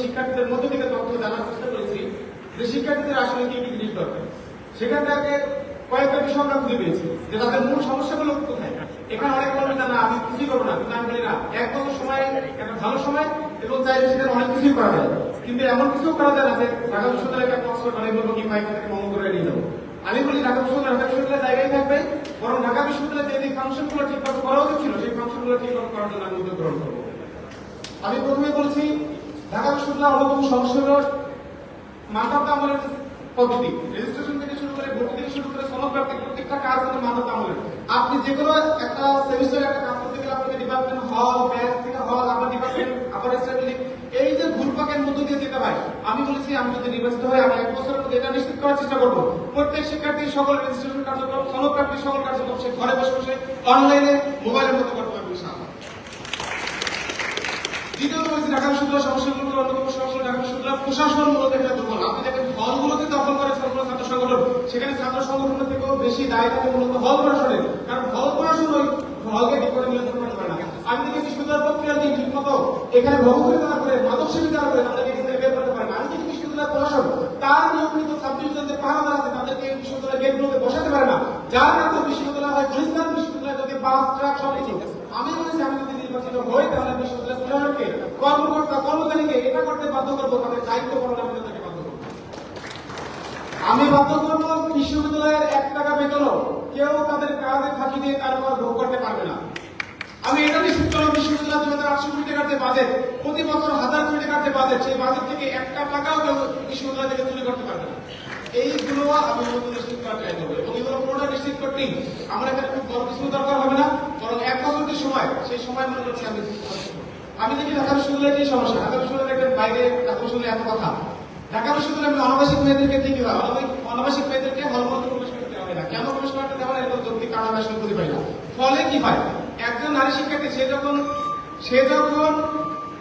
শিক্ষার্থীদের মধ্য থেকে তথ্য জানার চেষ্টা করেছি যে শিক্ষার্থীদের আসলে কি কি জিনিস দরকার। সেখান থেকে কয়েকটা বিষয় আমরা খুঁজে পেয়েছি যে তাদের মূল সমস্যাগুলো কোথায়। এখানে অনেক আমি প্রথমে বলছি, ঢাকা বিশ্ববিদ্যালয় অন্যতম হলো মানবতা আমলের রেজিস্ট্রেশন থেকে শুরু করে শুরু করে প্রত্যেকটা কাজ কিন্তু আমলের। আপনি যে কোনো একটা সেমিস্টারে একটা কাজ করতে গেলে আপনাকে ডিপার্টমেন্ট হল ব্যাংক থেকে হল আপনার ডিপার্টমেন্ট আপার স্টাডি এই যে ঘুরপাকের মধ্য দিয়ে যেতে হয় আমি বলেছি, আমি যদি নির্বাচিত হই আমি এক বছরের মধ্যে এটা নিশ্চিত করার চেষ্টা করব। প্রত্যেক শিক্ষার্থী সকল রেজিস্ট্রেশন কার্যক্রম সনদ সকল কার্যক্রম সে ঘরে বসে বসে অনলাইনে মোবাইলের মতো করতে পারবে দ্বিতীয়ত বলছি, ঢাকা বিশ্ববিদ্যালয় সমস্যাগুলোর অন্যতম সমস্যা ঢাকা বিশ্ববিদ্যালয় প্রশাসন মূলত একটা দুর্বল আপনি দেখেন, হলগুলোতে দখল করে সবগুলো ছাত্র সংগঠন। সেখানে ছাত্র সংগঠনের থেকেও বেশি দায় থাকে মূলত হল প্রশাসনের। কারণ হল প্রশাসন ওই হলকে ঠিক করে নিয়ন্ত্রণ করতে পারে না। আমি দেখি বিশ্ববিদ্যালয় প্রক্রিয়া দিয়ে ঠিক মতো এখানে ভবঘুরে দেওয়া করে, মাদক সেবী দেওয়া করে তাদেরকে এখান বের করতে পারে না আমি দেখি বিশ্ববিদ্যালয় প্রশাসন তার নিয়মিত ছাত্রীদের যে পাহারা আছে তাদেরকে এই বিশ্ববিদ্যালয় গেটগুলোতে বসাতে পারে না যার কারণে বিশ্ববিদ্যালয় হয় বিশ্ববিদ্যালয় কিছু আমি আমি যদি নির্বাচিত হই, তাহলে বিশ্ববিদ্যালয় কর্মকর্তা, কর্মচারীকে এটা করতে বাধ্য করব, তাদের দায়িত্ব আমি বাধ্য করব। আমি বাধ্য করব, বিশ্ববিদ্যালয়ের এক টাকা বেতনও কেউ তাদের কাজে ফাঁকি দিয়ে তারপর ভোগ করতে পারবে না। আমি এটা নিশ্চিত করব বিশ্ববিদ্যালয় হাজার আটশো কোটি টাকার যে বাজেট প্রতি বছর হাজার কোটি টাকার যে বাজেট সেই বাজেট থেকে একটা টাকাও কেউ বিশ্ববিদ্যালয় থেকে চুরি করতে পারবে না। এইগুলো আমি নিশ্চিত করার ট্রাই করব এবং এগুলো পুরোটা নিশ্চিত করতেই আমার এখানে খুব বড় কিছু দরকার হবে না, বরং এক বছর যে সময়, সেই সময় মনে করছি আমি আমি দেখি ঢাকা বিশ্ববিদ্যালয়ের কি সমস্যা। ঢাকা বিশ্ববিদ্যালয়ের একটা বাইরে ঢাকা বিশ্ববিদ্যালয়ে এত কথা। ঢাকা বিশ্ববিদ্যালয়ে অনাবাসিক মেয়েদেরকে ঠিকই হয়। অনাবাসিক মেয়েদেরকে হলমন্ত্র প্রবেশ করতে হবে না। কেন প্রবেশ করতে দেওয়া এরকম যৌক্তিক কারণ আমি আসলে খুঁজে পাই না। ফলে কি হয়? একজন নারী শিক্ষার্থী, সে যখন সে যখন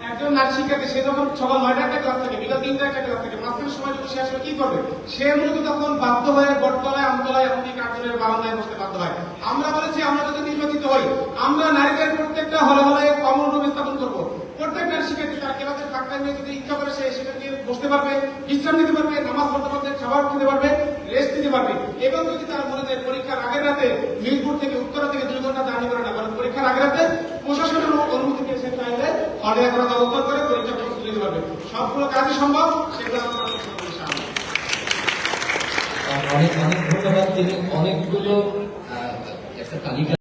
একজন নারী শিক্ষার্থী, সে যখন সকাল নয়টা একটা ক্লাস থাকে, বিকাল তিনটা একটা ক্লাস থাকে মাঝখানের সময় আসলে কি করবে? সে মূলত তখন বাধ্য হয়ে বটতলায়, আমতলায় এমনকি কার্যালয়ের বারান্দায় বসতে বাধ্য হয়। আমরা বলেছি, আমরা যদি নির্বাচিত হই, আমরা নারীদের প্রত্যেকটা হলে হলে কমন রুম স্থাপন করব। প্রত্যেক নারী শিক্ষার্থী তার ক্লাসের ফাঁক টাইমে যদি ইচ্ছা করে সে সেখানে বসতে পারবে, বিশ্রাম নিতে পারবে, নামাজ পড়তে পারবে, খাবার খেতে পারবে রেস্ট নিতে পারবে। এবং যদি তার মনে হয় পরীক্ষার আগের রাতে মিরপুর থেকে উত্তরা থেকে দুই ঘণ্টা জার্নি করে না কারণ পরীক্ষার আগের রাতে প্রশাসনের অনুমতি নিয়ে সে চাইলে হলে করা তদন্ত করে পরীক্ষা প্রস্তুতি নিতে পারবে। সবগুলো কাজই সম্ভব, সেগুলো আমরা। অনেক অনেক ধন্যবাদ তিনি অনেকগুলো একটা তালিকা